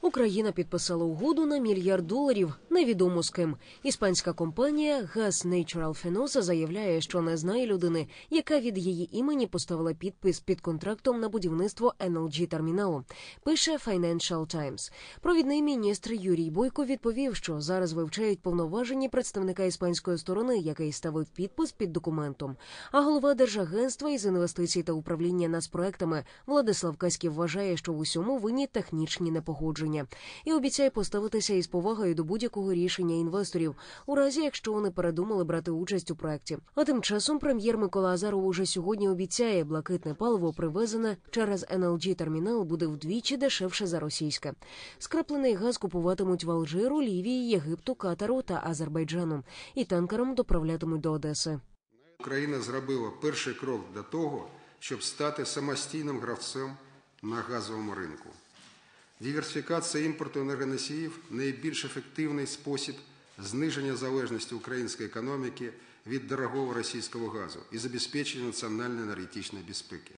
Україна підписала угоду на мільярд доларів. Невідомо з ким. Іспанська компанія Gas Natural Fenosa заявляє, що не знає людини, яка від її імені поставила підпис під контрактом на будівництво NLG терміналу. Пише Financial Times. Провідний міністр Юрій Бойко відповів, що зараз вивчають повноважені представника іспанської сторони, який ставив підпис під документом. А голова Держагентства із інвестицій та управління нацпроектами Владислав Каськів вважає, що в усьому винні технічні непогодження і обіцяє поставитися із повагою до будь-якого рішення інвесторів, у разі якщо вони передумали брати участь у проекті. А тим часом прем'єр Микола Азаров уже сьогодні обіцяє, блакитне паливо привезене через NLG термінал буде вдвічі дешевше за російське. Скраплений газ купуватимуть в Алжиру, Лівії, Єгипту, Катару та Азербайджану, і танкером доправлятимуть до Одеси. Україна зробила перший крок до того, щоб стати самостійним гравцем на газовому ринку. Диверсифікація імпорту енергоносіїв найбільш ефективний спосіб зниження залежності української економіки від дорогого російського газу і забезпечення національної енергетичної безпеки.